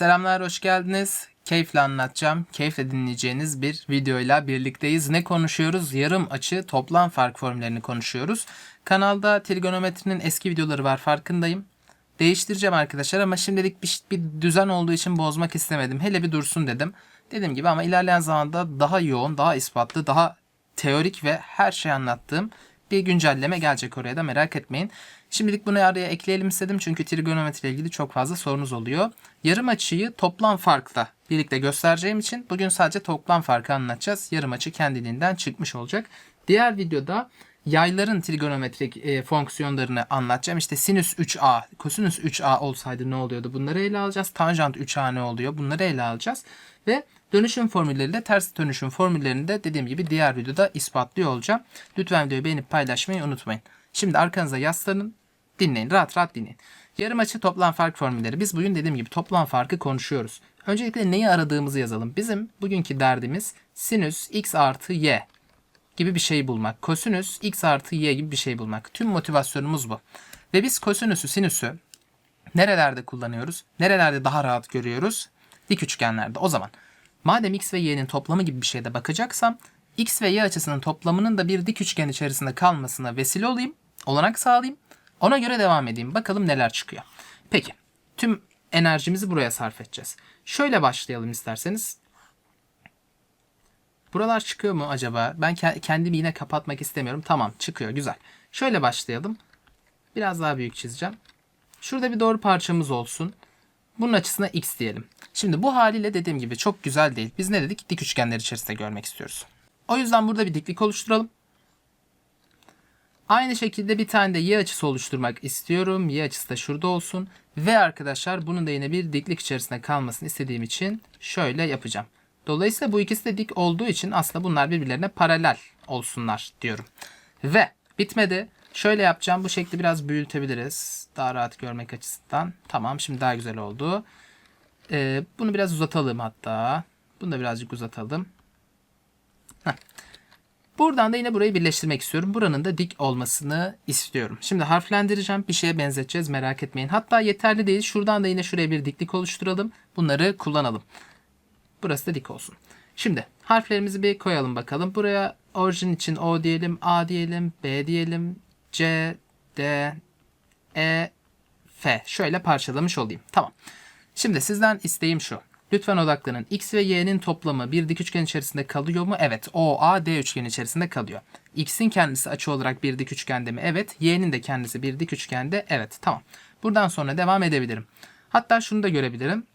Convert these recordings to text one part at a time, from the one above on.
Selamlar, hoş geldiniz. Keyifle anlatacağım, keyifle dinleyeceğiniz bir videoyla birlikteyiz. Ne konuşuyoruz? Yarım açı toplam fark formüllerini konuşuyoruz. Kanalda trigonometrinin eski videoları var farkındayım. Değiştireceğim arkadaşlar ama şimdilik bir, bir düzen olduğu için bozmak istemedim. Hele bir dursun dedim. Dediğim gibi ama ilerleyen zamanda daha yoğun, daha ispatlı, daha teorik ve her şey anlattığım bir güncelleme gelecek oraya da merak etmeyin. Şimdilik bunu araya ekleyelim istedim çünkü trigonometri ile ilgili çok fazla sorunuz oluyor. Yarım açıyı toplam farkla birlikte göstereceğim için bugün sadece toplam farkı anlatacağız. Yarım açı kendiliğinden çıkmış olacak. Diğer videoda yayların trigonometrik e, fonksiyonlarını anlatacağım. İşte sinüs 3a, kosinüs 3a olsaydı ne oluyordu? Bunları ele alacağız. Tanjant 3a ne oluyor? Bunları ele alacağız. Ve dönüşüm formülleriyle ters dönüşüm formüllerini de dediğim gibi diğer videoda ispatlıyor olacağım. Lütfen videoyu beğenip paylaşmayı unutmayın. Şimdi arkanıza yaslanın. Dinleyin. Rahat rahat dinleyin. Yarım açı toplam fark formülleri. Biz bugün dediğim gibi toplam farkı konuşuyoruz. Öncelikle neyi aradığımızı yazalım. Bizim bugünkü derdimiz sinüs x artı y gibi bir şey bulmak. Kosinüs x artı y gibi bir şey bulmak. Tüm motivasyonumuz bu. Ve biz kosinüsü, sinüsü nerelerde kullanıyoruz? Nerelerde daha rahat görüyoruz? Dik üçgenlerde. O zaman madem x ve y'nin toplamı gibi bir şeyde bakacaksam x ve y açısının toplamının da bir dik üçgen içerisinde kalmasına vesile olayım. Olanak sağlayayım. Ona göre devam edeyim. Bakalım neler çıkıyor. Peki. Tüm enerjimizi buraya sarf edeceğiz. Şöyle başlayalım isterseniz. Buralar çıkıyor mu acaba? Ben ke- kendimi yine kapatmak istemiyorum. Tamam çıkıyor. Güzel. Şöyle başlayalım. Biraz daha büyük çizeceğim. Şurada bir doğru parçamız olsun. Bunun açısına x diyelim. Şimdi bu haliyle dediğim gibi çok güzel değil. Biz ne dedik? Dik üçgenler içerisinde görmek istiyoruz. O yüzden burada bir diklik oluşturalım. Aynı şekilde bir tane de y açısı oluşturmak istiyorum. Y açısı da şurada olsun. Ve arkadaşlar bunun da yine bir diklik içerisinde kalmasını istediğim için şöyle yapacağım. Dolayısıyla bu ikisi de dik olduğu için aslında bunlar birbirlerine paralel olsunlar diyorum. Ve bitmedi. Şöyle yapacağım. Bu şekli biraz büyütebiliriz. Daha rahat görmek açısından. Tamam şimdi daha güzel oldu. Ee, bunu biraz uzatalım hatta. Bunu da birazcık uzatalım. Heh. Buradan da yine burayı birleştirmek istiyorum. Buranın da dik olmasını istiyorum. Şimdi harflendireceğim. Bir şeye benzeteceğiz merak etmeyin. Hatta yeterli değil. Şuradan da yine şuraya bir diklik oluşturalım. Bunları kullanalım. Burası da dik olsun. Şimdi harflerimizi bir koyalım bakalım. Buraya orijin için O diyelim, A diyelim, B diyelim, C, D, E, F. Şöyle parçalamış olayım. Tamam. Şimdi sizden isteğim şu. Lütfen odaklanın. X ve Y'nin toplamı bir dik üçgen içerisinde kalıyor mu? Evet. O, A, D üçgeni içerisinde kalıyor. X'in kendisi açı olarak bir dik üçgende mi? Evet. Y'nin de kendisi bir dik üçgende. Evet. Tamam. Buradan sonra devam edebilirim. Hatta şunu da görebilirim.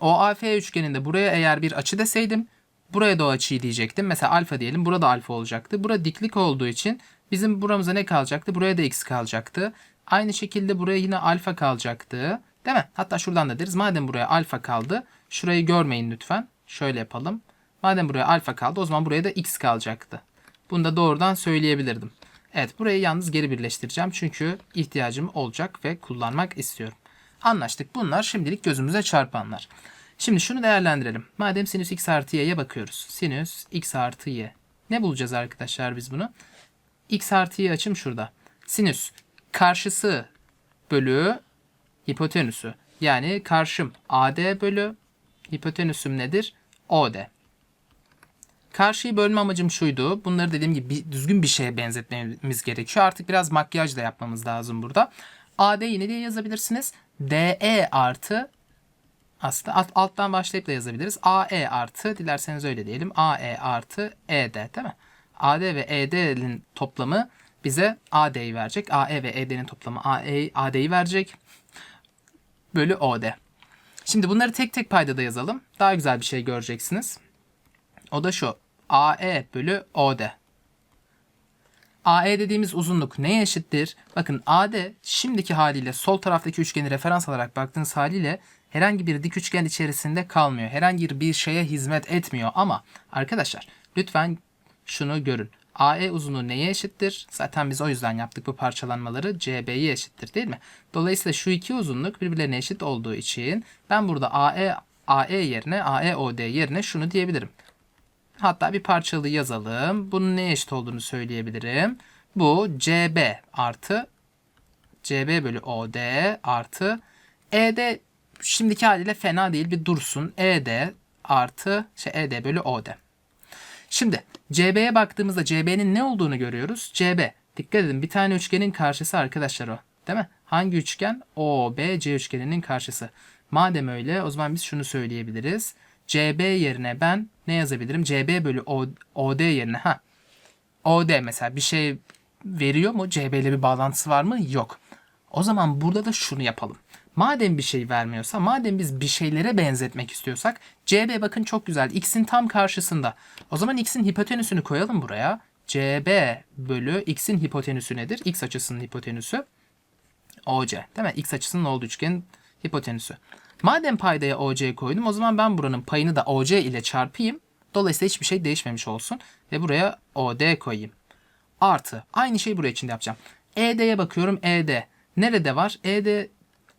OAF üçgeninde buraya eğer bir açı deseydim buraya da o açıyı diyecektim. Mesela alfa diyelim. Burada alfa olacaktı. Bura diklik olduğu için bizim buramıza ne kalacaktı? Buraya da x kalacaktı. Aynı şekilde buraya yine alfa kalacaktı. Değil mi? Hatta şuradan da deriz. Madem buraya alfa kaldı. Şurayı görmeyin lütfen. Şöyle yapalım. Madem buraya alfa kaldı o zaman buraya da x kalacaktı. Bunu da doğrudan söyleyebilirdim. Evet burayı yalnız geri birleştireceğim. Çünkü ihtiyacım olacak ve kullanmak istiyorum. Anlaştık. Bunlar şimdilik gözümüze çarpanlar. Şimdi şunu değerlendirelim. Madem sinüs x artı y'ye bakıyoruz. Sinüs x artı y. Ne bulacağız arkadaşlar biz bunu? X artı açım şurada. Sinüs karşısı bölü hipotenüsü. Yani karşım AD bölü hipotenüsüm nedir? OD. Karşıyı bölme amacım şuydu. Bunları dediğim gibi düzgün bir şeye benzetmemiz gerekiyor. Artık biraz makyaj da yapmamız lazım burada. AD yine diye yazabilirsiniz. DE artı aslında alt, alttan başlayıp da yazabiliriz. AE artı dilerseniz öyle diyelim. AE artı ED değil mi? AD ve ED'nin toplamı bize AD'yi verecek. AE ve ED'nin toplamı AE, AD'yi verecek. Bölü OD. Şimdi bunları tek tek paydada yazalım. Daha güzel bir şey göreceksiniz. O da şu. AE bölü OD. AE dediğimiz uzunluk neye eşittir? Bakın AD şimdiki haliyle sol taraftaki üçgeni referans alarak baktığınız haliyle herhangi bir dik üçgen içerisinde kalmıyor. Herhangi bir şeye hizmet etmiyor ama arkadaşlar lütfen şunu görün. AE uzunluğu neye eşittir? Zaten biz o yüzden yaptık bu parçalanmaları. CB'ye eşittir değil mi? Dolayısıyla şu iki uzunluk birbirlerine eşit olduğu için ben burada AE AE yerine AEOD yerine şunu diyebilirim. Hatta bir parçalı yazalım. Bunun neye eşit olduğunu söyleyebilirim. Bu CB artı CB bölü OD artı ED şimdiki haliyle fena değil bir dursun. ED artı şey ED bölü OD. Şimdi CB'ye baktığımızda CB'nin ne olduğunu görüyoruz. CB. Dikkat edin bir tane üçgenin karşısı arkadaşlar o. Değil mi? Hangi üçgen? OBC üçgeninin karşısı. Madem öyle o zaman biz şunu söyleyebiliriz. CB yerine ben ne yazabilirim? CB bölü OD yerine ha. OD mesela bir şey veriyor mu? CB ile bir bağlantısı var mı? Yok. O zaman burada da şunu yapalım. Madem bir şey vermiyorsa, madem biz bir şeylere benzetmek istiyorsak, CB bakın çok güzel. X'in tam karşısında. O zaman X'in hipotenüsünü koyalım buraya. CB bölü X'in hipotenüsü nedir? X açısının hipotenüsü. OC değil mi? X açısının olduğu üçgenin hipotenüsü. Madem paydaya OC koydum o zaman ben buranın payını da OC ile çarpayım. Dolayısıyla hiçbir şey değişmemiş olsun. Ve buraya OD koyayım. Artı. Aynı şeyi buraya içinde yapacağım. ED'ye bakıyorum. ED. Nerede var? ED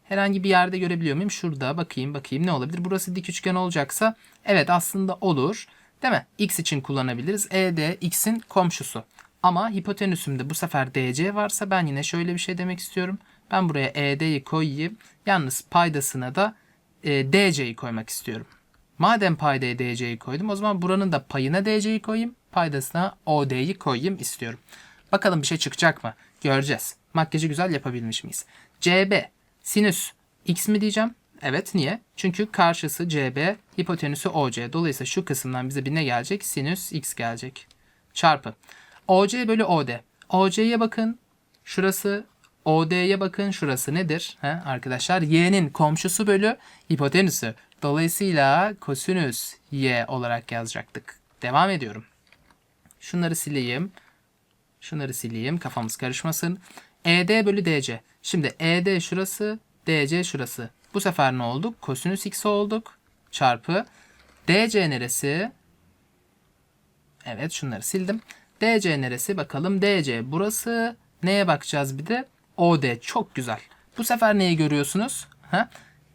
herhangi bir yerde görebiliyor muyum? Şurada bakayım bakayım ne olabilir? Burası dik üçgen olacaksa evet aslında olur. Değil mi? X için kullanabiliriz. ED X'in komşusu. Ama hipotenüsümde bu sefer DC varsa ben yine şöyle bir şey demek istiyorum. Ben buraya ED'yi koyayım. Yalnız paydasına da e, DC'yi koymak istiyorum. Madem paydaya DC'yi koydum o zaman buranın da payına DC'yi koyayım. Paydasına OD'yi koyayım istiyorum. Bakalım bir şey çıkacak mı? Göreceğiz. Makyajı güzel yapabilmiş miyiz? CB sinüs x mi diyeceğim? Evet niye? Çünkü karşısı CB hipotenüsü OC. Dolayısıyla şu kısımdan bize bir ne gelecek? Sinüs x gelecek. Çarpı. OC bölü OD. OC'ye bakın. Şurası OD'ye bakın. Şurası nedir? He, arkadaşlar y'nin komşusu bölü hipotenüsü. Dolayısıyla kosinüs y olarak yazacaktık. Devam ediyorum. Şunları sileyim. Şunları sileyim. Kafamız karışmasın. ED bölü DC. Şimdi ED şurası, DC şurası. Bu sefer ne olduk? Kosinüs x olduk. Çarpı. DC neresi? Evet şunları sildim. DC neresi? Bakalım DC burası. Neye bakacağız bir de? OD. Çok güzel. Bu sefer neyi görüyorsunuz? Ha?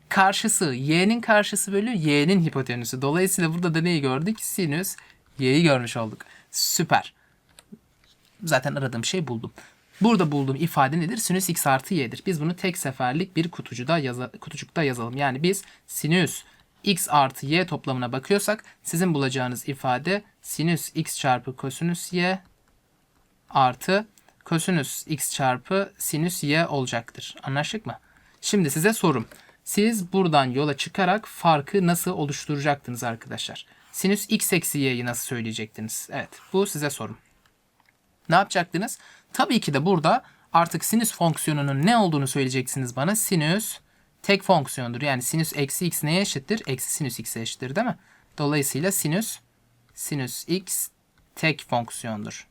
Karşısı. Y'nin karşısı bölü Y'nin hipotenüsü. Dolayısıyla burada da neyi gördük? Sinüs Y'yi görmüş olduk. Süper. Zaten aradığım şey buldum. Burada bulduğum ifade nedir? Sinüs x artı y'dir. Biz bunu tek seferlik bir kutucuda yaza, kutucukta yazalım. Yani biz sinüs x artı y toplamına bakıyorsak sizin bulacağınız ifade sinüs x çarpı kosinüs y artı kosinüs x çarpı sinüs y olacaktır. Anlaştık mı? Şimdi size sorum. Siz buradan yola çıkarak farkı nasıl oluşturacaktınız arkadaşlar? Sinüs x eksi y'yi nasıl söyleyecektiniz? Evet bu size sorum. Ne yapacaktınız? Tabii ki de burada artık sinüs fonksiyonunun ne olduğunu söyleyeceksiniz bana. Sinüs tek fonksiyondur. Yani sinüs eksi x neye eşittir? Eksi sinüs x'e eşittir değil mi? Dolayısıyla sinüs sinüs x tek fonksiyondur.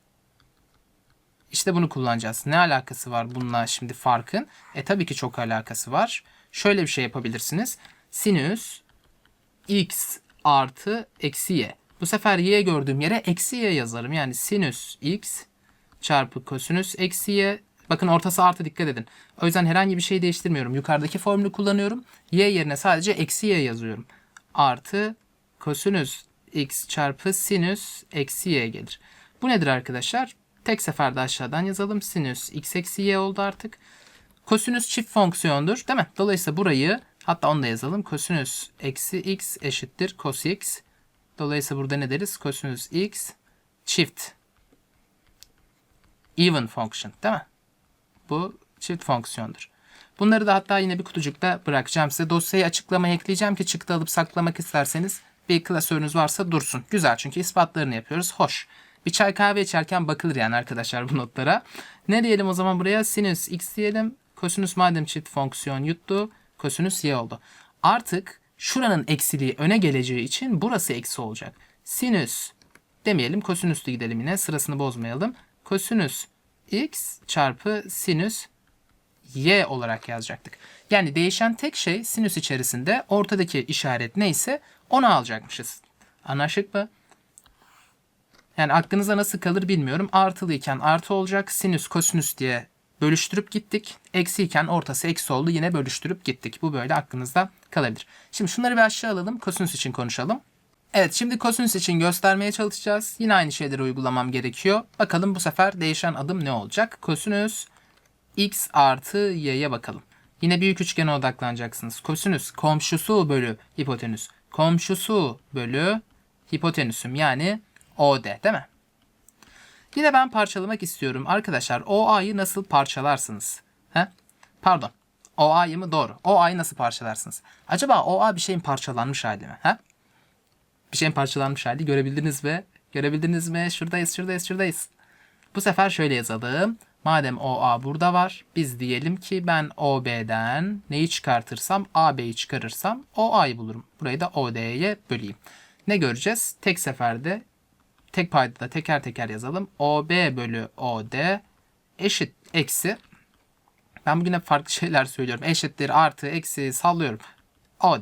İşte bunu kullanacağız. Ne alakası var bununla şimdi farkın? E tabii ki çok alakası var. Şöyle bir şey yapabilirsiniz. Sinüs x artı eksi y. Bu sefer y gördüğüm yere eksi y yazarım. Yani sinüs x çarpı kosinüs eksi y. Bakın ortası artı dikkat edin. O yüzden herhangi bir şey değiştirmiyorum. Yukarıdaki formülü kullanıyorum. Y yerine sadece eksi y yazıyorum. Artı kosinüs x çarpı sinüs eksi y gelir. Bu nedir arkadaşlar? Tek seferde aşağıdan yazalım. Sinüs x eksi y oldu artık. Kosinüs çift fonksiyondur değil mi? Dolayısıyla burayı hatta onu da yazalım. Kosinüs eksi x eşittir cos x. Dolayısıyla burada ne deriz? Kosinüs x çift even function değil mi? Bu çift fonksiyondur. Bunları da hatta yine bir kutucukta bırakacağım size. Dosyayı açıklamaya ekleyeceğim ki çıktı alıp saklamak isterseniz bir klasörünüz varsa dursun. Güzel çünkü ispatlarını yapıyoruz. Hoş. Bir çay kahve içerken bakılır yani arkadaşlar bu notlara. Ne diyelim o zaman buraya? Sinüs x diyelim. Kosinüs madem çift fonksiyon yuttu. Kosinüs y oldu. Artık şuranın eksiliği öne geleceği için burası eksi olacak. Sinüs demeyelim kosinüsle gidelim yine sırasını bozmayalım. Kosinüs x çarpı sinüs y olarak yazacaktık. Yani değişen tek şey sinüs içerisinde ortadaki işaret neyse onu alacakmışız. Anlaştık mı? Yani aklınıza nasıl kalır bilmiyorum. Artılıyken artı olacak. Sinüs kosinüs diye bölüştürüp gittik. Eksiyken ortası eksi oldu. Yine bölüştürüp gittik. Bu böyle aklınızda kalabilir. Şimdi şunları bir aşağı alalım. Kosinüs için konuşalım. Evet şimdi kosinüs için göstermeye çalışacağız. Yine aynı şeyleri uygulamam gerekiyor. Bakalım bu sefer değişen adım ne olacak? Kosinüs x artı y'ye bakalım. Yine büyük üçgene odaklanacaksınız. Kosinüs komşusu bölü hipotenüs. Komşusu bölü hipotenüsüm yani OD değil mi? Yine ben parçalamak istiyorum. Arkadaşlar OA'yı nasıl parçalarsınız? He? Pardon. OA'yı mı? Doğru. OA'yı nasıl parçalarsınız? Acaba OA bir şeyin parçalanmış hali mi? He? Bir şeyin parçalanmış hali görebildiniz mi? Görebildiniz mi? Şuradayız, şuradayız, şuradayız. Bu sefer şöyle yazalım. Madem OA burada var, biz diyelim ki ben OB'den neyi çıkartırsam, AB'yi çıkarırsam OA'yı bulurum. Burayı da OD'ye böleyim. Ne göreceğiz? Tek seferde, tek paydada teker teker yazalım. OB bölü OD eşit eksi. Ben bugün hep farklı şeyler söylüyorum. Eşittir, artı, eksi sallıyorum. OD.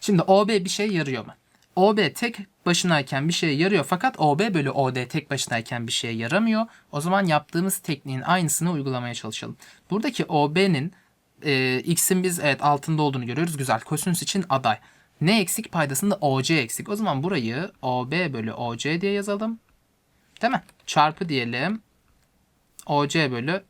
Şimdi OB bir şey yarıyor mu? OB tek başınayken bir şeye yarıyor fakat OB bölü OD tek başınayken bir şeye yaramıyor. O zaman yaptığımız tekniğin aynısını uygulamaya çalışalım. Buradaki OB'nin e, x'in biz evet altında olduğunu görüyoruz. Güzel. Kosinüs için aday. Ne eksik? Paydasında OC eksik. O zaman burayı OB bölü OC diye yazalım. Değil mi? Çarpı diyelim. OC bölü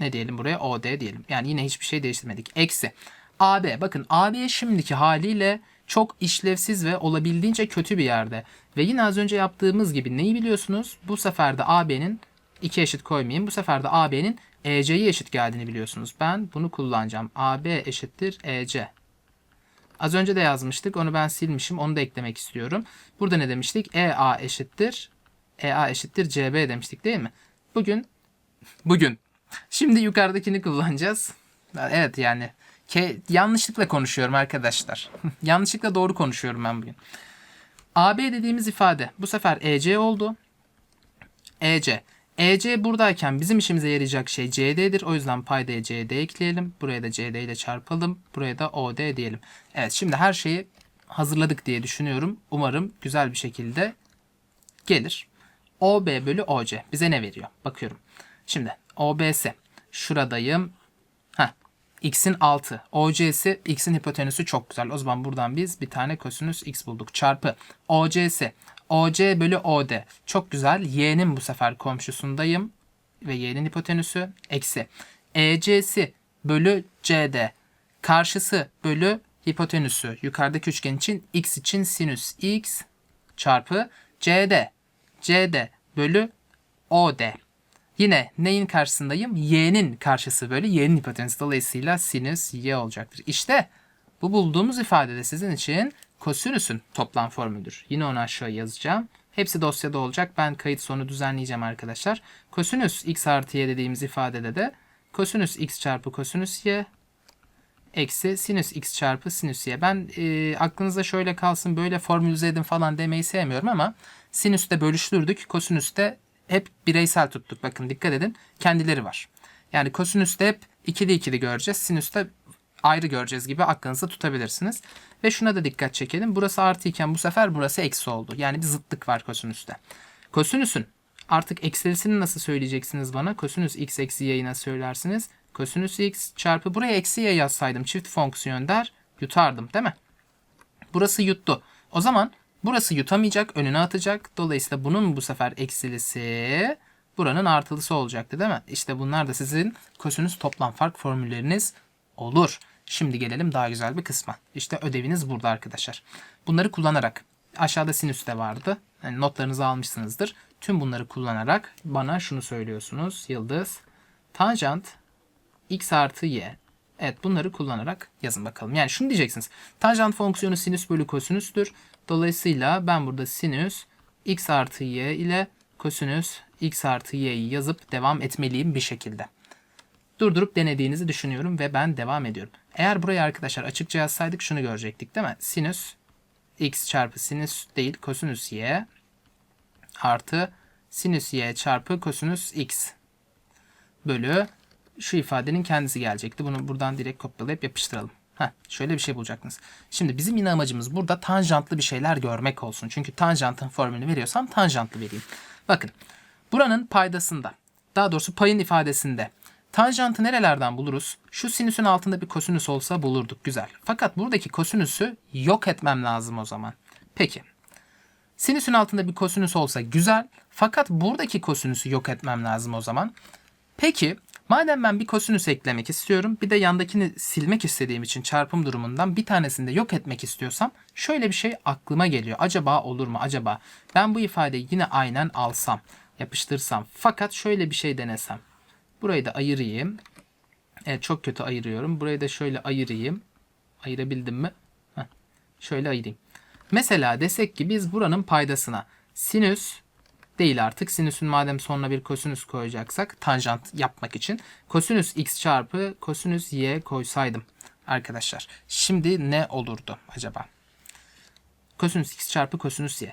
ne diyelim buraya? OD diyelim. Yani yine hiçbir şey değiştirmedik. Eksi. AB. Bakın AB şimdiki haliyle çok işlevsiz ve olabildiğince kötü bir yerde. Ve yine az önce yaptığımız gibi neyi biliyorsunuz? Bu sefer de AB'nin iki eşit koymayayım. Bu sefer de AB'nin EC'ye eşit geldiğini biliyorsunuz. Ben bunu kullanacağım. AB eşittir EC. Az önce de yazmıştık. Onu ben silmişim. Onu da eklemek istiyorum. Burada ne demiştik? EA eşittir EA eşittir CB demiştik değil mi? Bugün bugün Şimdi yukarıdakini kullanacağız. Evet yani ke yanlışlıkla konuşuyorum arkadaşlar. yanlışlıkla doğru konuşuyorum ben bugün. AB dediğimiz ifade bu sefer EC oldu. EC. EC buradayken bizim işimize yarayacak şey CD'dir. O yüzden paydaya CD ekleyelim. Buraya da CD ile çarpalım. Buraya da OD diyelim. Evet şimdi her şeyi hazırladık diye düşünüyorum. Umarım güzel bir şekilde gelir. OB bölü OC bize ne veriyor? Bakıyorum. Şimdi OBS. Şuradayım. X'in 6. OC'si X'in hipotenüsü çok güzel. O zaman buradan biz bir tane kosinüs X bulduk. Çarpı OC'si. OC bölü OD. Çok güzel. Y'nin bu sefer komşusundayım. Ve Y'nin hipotenüsü. Eksi. EC'si bölü CD. Karşısı bölü hipotenüsü. Yukarıdaki üçgen için X için sinüs X çarpı CD. CD bölü OD. Yine neyin karşısındayım? Y'nin karşısı böyle y'nin hipotenüsü. Dolayısıyla sinüs y olacaktır. İşte bu bulduğumuz ifade de sizin için kosinüsün toplam formülüdür. Yine onu aşağı yazacağım. Hepsi dosyada olacak. Ben kayıt sonu düzenleyeceğim arkadaşlar. Kosinüs x artı y dediğimiz ifadede de kosinüs x çarpı kosinüs y eksi sinüs x çarpı sinüs y. Ben e, aklınızda şöyle kalsın böyle formülize edin falan demeyi sevmiyorum ama sinüste bölüştürdük. Kosinüste hep bireysel tuttuk. Bakın dikkat edin. Kendileri var. Yani kosinüste hep ikili ikili göreceğiz. Sinüste ayrı göreceğiz gibi aklınızda tutabilirsiniz. Ve şuna da dikkat çekelim. Burası artı iken bu sefer burası eksi oldu. Yani bir zıtlık var kosinüste. Kosinüsün artık eksilisini nasıl söyleyeceksiniz bana? Kosinüs x eksi y'yi nasıl söylersiniz? Kosinüs x çarpı buraya eksi y yazsaydım çift fonksiyon der yutardım değil mi? Burası yuttu. O zaman Burası yutamayacak, önüne atacak. Dolayısıyla bunun bu sefer eksilisi buranın artılısı olacaktı değil mi? İşte bunlar da sizin kosinüs toplam fark formülleriniz olur. Şimdi gelelim daha güzel bir kısma. İşte ödeviniz burada arkadaşlar. Bunları kullanarak aşağıda sinüs de vardı. Yani notlarınızı almışsınızdır. Tüm bunları kullanarak bana şunu söylüyorsunuz. Yıldız tanjant x artı y. Evet bunları kullanarak yazın bakalım. Yani şunu diyeceksiniz. Tanjant fonksiyonu sinüs bölü kosinüstür. Dolayısıyla ben burada sinüs x artı y ile kosinüs x artı y'yi yazıp devam etmeliyim bir şekilde. Durdurup denediğinizi düşünüyorum ve ben devam ediyorum. Eğer burayı arkadaşlar açıkça yazsaydık şunu görecektik değil mi? Sinüs x çarpı sinüs değil kosinüs y artı sinüs y çarpı kosinüs x bölü şu ifadenin kendisi gelecekti. Bunu buradan direkt kopyalayıp yapıştıralım. Heh, şöyle bir şey bulacaksınız. Şimdi bizim yine amacımız burada tanjantlı bir şeyler görmek olsun. Çünkü tanjantın formülünü veriyorsam tanjantlı vereyim. Bakın buranın paydasında daha doğrusu payın ifadesinde tanjantı nerelerden buluruz? Şu sinüsün altında bir kosinüs olsa bulurduk güzel. Fakat buradaki kosinüsü yok etmem lazım o zaman. Peki sinüsün altında bir kosinüs olsa güzel. Fakat buradaki kosinüsü yok etmem lazım o zaman. Peki Madem ben bir kosinüs eklemek istiyorum, bir de yandakini silmek istediğim için çarpım durumundan bir tanesini de yok etmek istiyorsam şöyle bir şey aklıma geliyor. Acaba olur mu? Acaba ben bu ifadeyi yine aynen alsam, yapıştırsam fakat şöyle bir şey denesem. Burayı da ayırayım. Evet çok kötü ayırıyorum. Burayı da şöyle ayırayım. Ayırabildim mi? Heh. Şöyle ayırayım. Mesela desek ki biz buranın paydasına sinüs değil artık. Sinüsün madem sonuna bir kosinüs koyacaksak tanjant yapmak için kosinüs x çarpı kosinüs y koysaydım arkadaşlar. Şimdi ne olurdu acaba? Kosinüs x çarpı kosinüs y.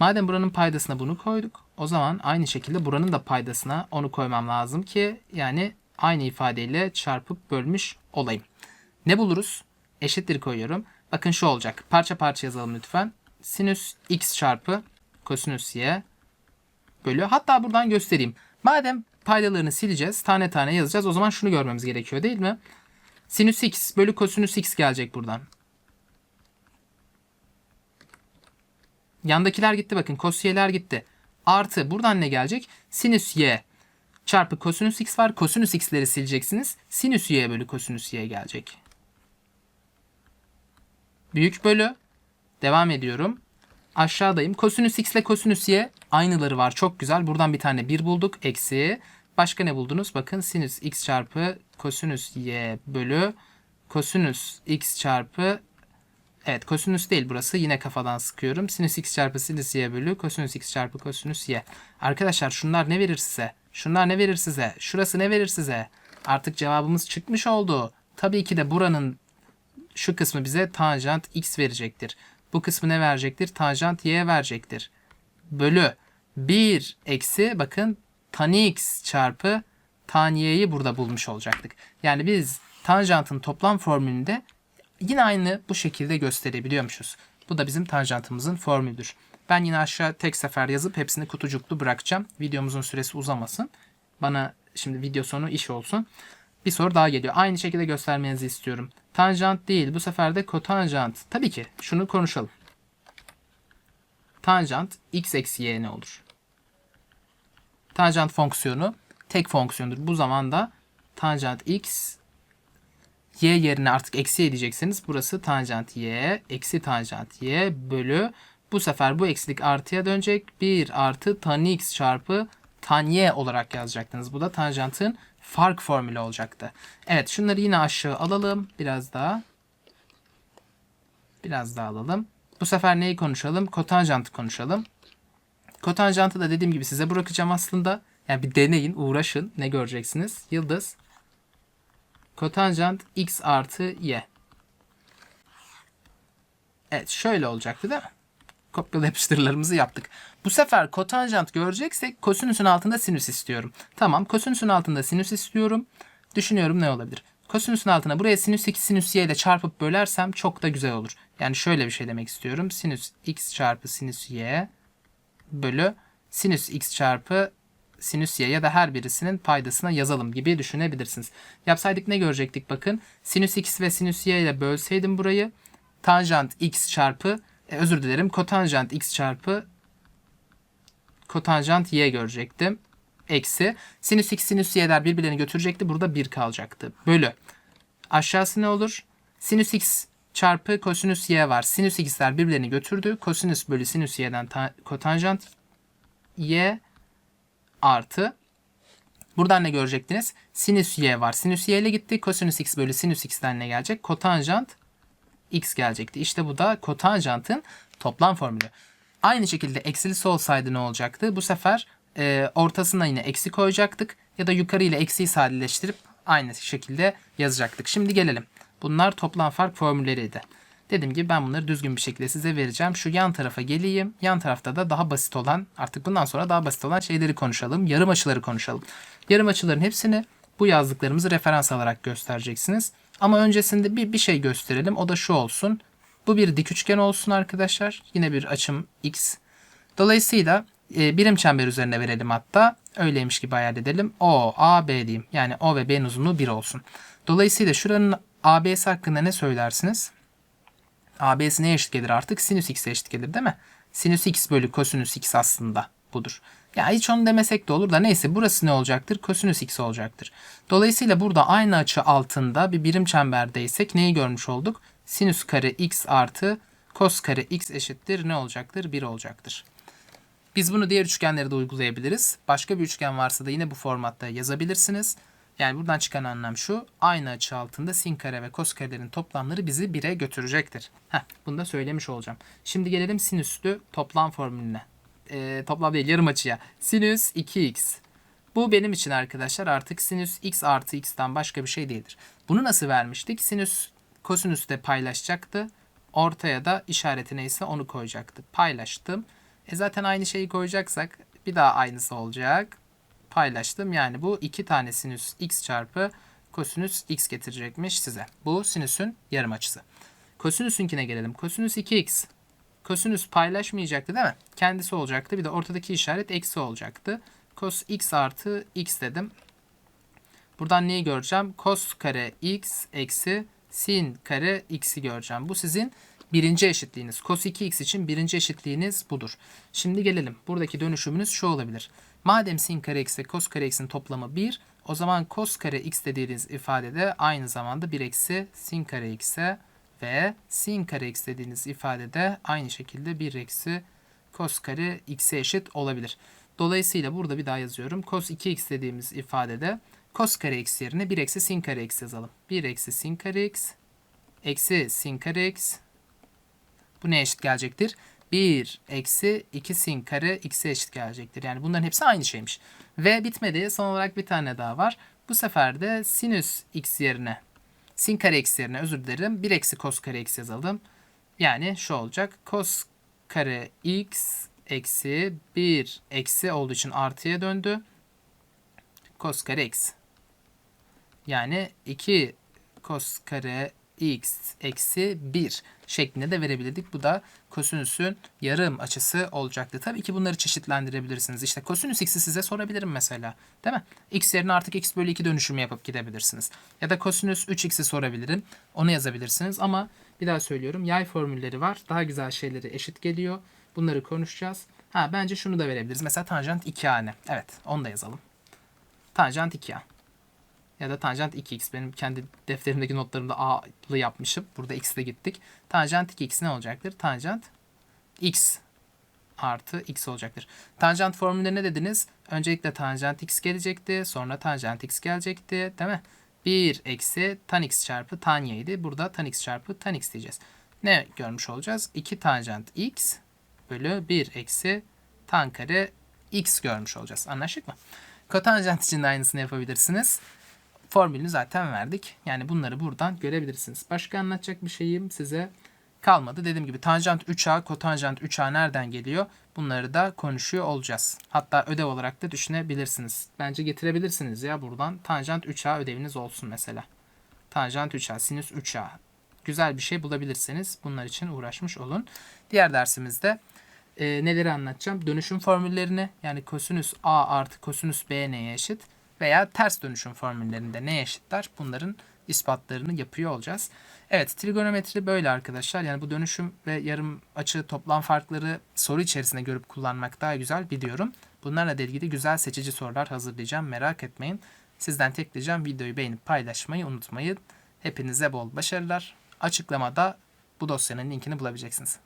Madem buranın paydasına bunu koyduk o zaman aynı şekilde buranın da paydasına onu koymam lazım ki yani aynı ifadeyle çarpıp bölmüş olayım. Ne buluruz? Eşittir koyuyorum. Bakın şu olacak. Parça parça yazalım lütfen. Sinüs x çarpı kosinüs y bölü. Hatta buradan göstereyim. Madem paydalarını sileceğiz, tane tane yazacağız. O zaman şunu görmemiz gerekiyor değil mi? Sinüs x bölü kosinüs x gelecek buradan. Yandakiler gitti bakın. Kosyeler gitti. Artı buradan ne gelecek? Sinüs y çarpı kosinüs x var. Kosinüs x'leri sileceksiniz. Sinüs y bölü kosinüs y gelecek. Büyük bölü. Devam ediyorum. Aşağıdayım. Kosinüs x ile kosinüs y aynıları var. Çok güzel. Buradan bir tane 1 bulduk. Eksi. Başka ne buldunuz? Bakın sinüs x çarpı kosinüs y bölü kosinüs x çarpı Evet kosinüs değil burası. Yine kafadan sıkıyorum. Sinüs x çarpı sinüs y bölü kosinüs x çarpı kosinüs y. Arkadaşlar şunlar ne verir size? Şunlar ne verir size? Şurası ne verir size? Artık cevabımız çıkmış oldu. Tabii ki de buranın şu kısmı bize tanjant x verecektir. Bu kısmı ne verecektir? Tanjant y verecektir. Bölü 1 eksi bakın tan x çarpı tan y'yi burada bulmuş olacaktık. Yani biz tanjantın toplam formülünde yine aynı bu şekilde gösterebiliyormuşuz. Bu da bizim tanjantımızın formülüdür. Ben yine aşağı tek sefer yazıp hepsini kutucuklu bırakacağım. Videomuzun süresi uzamasın. Bana şimdi video sonu iş olsun. Bir soru daha geliyor. Aynı şekilde göstermenizi istiyorum. Tanjant değil bu sefer de kotanjant. Tabii ki şunu konuşalım. Tanjant x eksi y ne olur? Tanjant fonksiyonu tek fonksiyondur. Bu zamanda tanjant x y yerine artık eksi edeceksiniz. Burası tanjant y eksi tanjant y bölü bu sefer bu eksilik artıya dönecek. 1 artı tan x çarpı tan y olarak yazacaktınız. Bu da tanjantın fark formülü olacaktı. Evet şunları yine aşağı alalım. Biraz daha. Biraz daha alalım. Bu sefer neyi konuşalım? Kotanjantı konuşalım. Kotanjantı da dediğim gibi size bırakacağım aslında. Yani bir deneyin, uğraşın. Ne göreceksiniz? Yıldız. Kotanjant x artı y. Evet şöyle olacaktı değil mi? Kopyala yapıştırılarımızı yaptık. Bu sefer kotanjant göreceksek kosinüsün altında sinüs istiyorum. Tamam kosinüsün altında sinüs istiyorum. Düşünüyorum ne olabilir? Kosinüsün altına buraya sinüs x sinüs y ile çarpıp bölersem çok da güzel olur. Yani şöyle bir şey demek istiyorum. Sinüs x çarpı sinüs y bölü sinüs x çarpı sinüs y ya da her birisinin paydasına yazalım gibi düşünebilirsiniz. Yapsaydık ne görecektik bakın. Sinüs x ve sinüs y ile bölseydim burayı tanjant x çarpı e, özür dilerim kotanjant x çarpı kotanjant y görecektim. Eksi sinüs x sinüs y'ler birbirlerini götürecekti. Burada 1 kalacaktı. Bölü. Aşağısı ne olur? Sinüs x çarpı kosinüs y var. Sinüs x'ler birbirlerini götürdü. Kosinüs bölü sinüs y'den kotanjant y artı Buradan ne görecektiniz? Sinüs y var. Sinüs y ile gitti. Kosinüs x bölü sinüs x'ten ne gelecek? Kotanjant x gelecekti. İşte bu da kotanjantın toplam formülü. Aynı şekilde eksilisi olsaydı ne olacaktı? Bu sefer e, ortasına yine eksi koyacaktık. Ya da yukarı ile eksiyi sadeleştirip aynı şekilde yazacaktık. Şimdi gelelim. Bunlar toplam fark formülleriydi. Dediğim gibi ben bunları düzgün bir şekilde size vereceğim. Şu yan tarafa geleyim. Yan tarafta da daha basit olan artık bundan sonra daha basit olan şeyleri konuşalım. Yarım açıları konuşalım. Yarım açıların hepsini bu yazdıklarımızı referans alarak göstereceksiniz. Ama öncesinde bir, bir şey gösterelim. O da şu olsun. Bu bir dik üçgen olsun arkadaşlar. Yine bir açım x. Dolayısıyla e, birim çember üzerine verelim hatta. Öyleymiş gibi hayal edelim. O, A, B diyeyim. Yani O ve B'nin uzunluğu 1 olsun. Dolayısıyla şuranın AB'si hakkında ne söylersiniz? AB'si neye eşit gelir artık? Sinüs x'e eşit gelir değil mi? Sinüs x bölü kosinüs x aslında budur. Ya hiç onu demesek de olur da neyse burası ne olacaktır? Kosinüs x olacaktır. Dolayısıyla burada aynı açı altında bir birim çemberdeysek neyi görmüş olduk? Sinüs kare x artı kos kare x eşittir ne olacaktır? 1 olacaktır. Biz bunu diğer üçgenlere de uygulayabiliriz. Başka bir üçgen varsa da yine bu formatta yazabilirsiniz. Yani buradan çıkan anlam şu. Aynı açı altında sin kare ve kos karelerin toplamları bizi 1'e götürecektir. Heh, bunu da söylemiş olacağım. Şimdi gelelim sinüslü toplam formülüne. Ee, toplam değil yarım açıya. Sinüs 2x. Bu benim için arkadaşlar artık sinüs x artı x'ten başka bir şey değildir. Bunu nasıl vermiştik? Sinüs kosinüste paylaşacaktı. Ortaya da işareti neyse onu koyacaktı. Paylaştım. E zaten aynı şeyi koyacaksak bir daha aynısı olacak. Paylaştım. Yani bu iki tane sinüs x çarpı kosinüs x getirecekmiş size. Bu sinüsün yarım açısı. Kosinüsünkine gelelim. Kosinüs 2x. Kosinüs paylaşmayacaktı değil mi? Kendisi olacaktı. Bir de ortadaki işaret eksi olacaktı. Cos x artı x dedim. Buradan neyi göreceğim? Cos kare x eksi sin kare x'i göreceğim. Bu sizin birinci eşitliğiniz. Cos 2x için birinci eşitliğiniz budur. Şimdi gelelim. Buradaki dönüşümünüz şu olabilir. Madem sin kare x ve cos kare x'in toplamı 1, o zaman cos kare x dediğiniz ifadede aynı zamanda 1 eksi sin kare x'e ve sin kare x dediğiniz ifadede aynı şekilde 1 eksi cos kare x'e eşit olabilir. Dolayısıyla burada bir daha yazıyorum. Cos 2x dediğimiz ifadede cos kare x yerine 1 eksi sin kare x yazalım. 1 eksi sin kare x eksi sin kare x bu ne eşit gelecektir? 1 eksi 2 sin kare x'e eşit gelecektir. Yani bunların hepsi aynı şeymiş. Ve bitmedi. Son olarak bir tane daha var. Bu sefer de sinüs x yerine sin kare x yerine özür dilerim. 1 eksi cos kare x yazalım. Yani şu olacak. Cos kare x eksi 1 eksi olduğu için artıya döndü. Cos kare x. Yani 2 cos kare x eksi 1 şeklinde de verebilirdik. Bu da kosinüsün yarım açısı olacaktı. Tabii ki bunları çeşitlendirebilirsiniz. İşte kosinüs x'i size sorabilirim mesela. Değil mi? x yerine artık x bölü 2 dönüşümü yapıp gidebilirsiniz. Ya da kosinüs 3x'i sorabilirim. Onu yazabilirsiniz. Ama bir daha söylüyorum. Yay formülleri var. Daha güzel şeyleri eşit geliyor. Bunları konuşacağız. Ha bence şunu da verebiliriz. Mesela tanjant 2a ne? Evet onu da yazalım. Tanjant 2a. Ya da tanjant 2x. Benim kendi defterimdeki notlarımda a'lı yapmışım. Burada x'le gittik. Tanjant 2x ne olacaktır? Tanjant x artı x olacaktır. Tanjant formülünde ne dediniz? Öncelikle tanjant x gelecekti. Sonra tanjant x gelecekti. Değil mi? 1 eksi tan x çarpı tan y'ydi. Burada tan x çarpı tan x diyeceğiz. Ne görmüş olacağız? 2 tanjant x bölü 1 eksi tan kare x görmüş olacağız. Anlaştık mı? Kotanjant için de aynısını yapabilirsiniz. Formülünü zaten verdik. Yani bunları buradan görebilirsiniz. Başka anlatacak bir şeyim size kalmadı. Dediğim gibi tanjant 3A, kotanjant 3A nereden geliyor? Bunları da konuşuyor olacağız. Hatta ödev olarak da düşünebilirsiniz. Bence getirebilirsiniz ya buradan. Tanjant 3A ödeviniz olsun mesela. Tanjant 3A, sinüs 3A. Güzel bir şey bulabilirseniz bunlar için uğraşmış olun. Diğer dersimizde e, neleri anlatacağım? Dönüşüm formüllerini yani kosinüs A artı kosinüs B neye eşit? Veya ters dönüşüm formüllerinde neye eşitler? Bunların ispatlarını yapıyor olacağız. Evet trigonometri böyle arkadaşlar. Yani bu dönüşüm ve yarım açı toplam farkları soru içerisinde görüp kullanmak daha güzel biliyorum. Bunlarla ilgili güzel seçici sorular hazırlayacağım. Merak etmeyin. Sizden tek ricam videoyu beğenip paylaşmayı unutmayın. Hepinize bol başarılar. Açıklamada bu dosyanın linkini bulabileceksiniz.